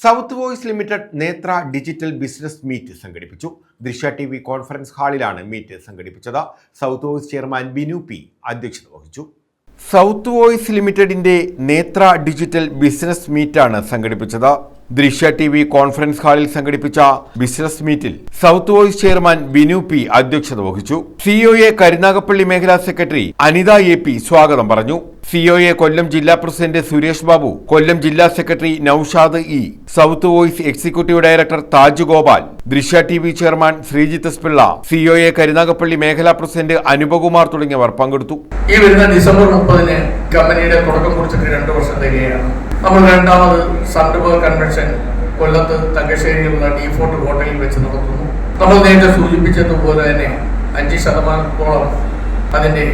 South Voice Limited Netra digital business meet സംഘടിപ്പിച്ചു. Drishya T V conference ഹാളിലാണ് meet സംഘടിപ്പിച്ചത്. South Voice chairman Binu P അധ്യക്ഷത വഹിച്ചു. South voice ലിമിറ്റഡിന്റെ നേത്ര ഡിജിറ്റൽ ബിസിനസ് മീറ്റാണ് സംഘടിപ്പിച്ചത്. ദൃശ്യ ടി വി കോൺഫറൻസ് ഹാളിൽ സംഘടിപ്പിച്ച ബിസിനസ് മീറ്റിൽ South Voice chairman Binu P അധ്യക്ഷത വഹിച്ചു. സിഒഎ കരുനാഗപ്പള്ളി മേഖലാ സെക്രട്ടറി അനിത എ പി സ്വാഗതം പറഞ്ഞു. സിഒഎ കൊല്ലം ജില്ലാ പ്രസിഡന്റ് സുരേഷ് ബാബു കൊല്ലം ജില്ലാ secretary Noushad E South Voice executive director Taj Gopal Drishya T V chairman Sreejith Pillai COA Karunagappally മേഖലാ പ്രസിഡന്റ് അനുപകുമാർ തുടങ്ങിയവർ പങ്കെടുത്തു. ഈ വരുന്ന ഡിസംബർ മുപ്പതിന് കമ്പനിയുടെ തുടക്കം കുറിച്ചിട്ട് രണ്ട് വർഷം തികയാണ് നമ്മൾ രണ്ടാമത് സൺഡബർ കൺവെൻഷൻ കൊല്ലത്ത് തകശ്ശേരിയിലുള്ള ഡി ഫോർട്ട് ഹോട്ടലിൽ വെച്ച് നടത്തുന്നു. നമ്മൾ നേരത്തെ സൂചിപ്പിച്ചതുപോലെ തന്നെ അഞ്ച് ശതമാനത്തോളം അതിന്റെ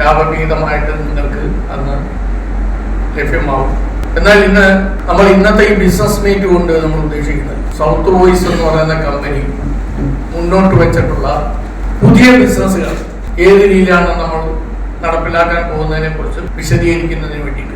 ലാഭവിഹിതമായിട്ട് നിങ്ങൾക്ക് അന്ന് ലഭ്യമാവും. എന്നാൽ ഇന്ന് നമ്മൾ ഇന്നത്തെ ഈ ബിസിനസ് മീറ്റ് കൊണ്ട് നമ്മൾ ഉദ്ദേശിക്കുന്നത് സൗത്ത് വോയിസ് എന്ന് പറയുന്ന കമ്പനി മുന്നോട്ട് വെച്ചിട്ടുള്ള പുതിയ ബിസിനസ്സുകൾ ഏത് രീതിയിലാണ് നമ്മൾ നടപ്പിലാക്കാൻ പോകുന്നതിനെ കുറിച്ച് വിശദീകരിക്കുന്നതിന് വേണ്ടിയിട്ട്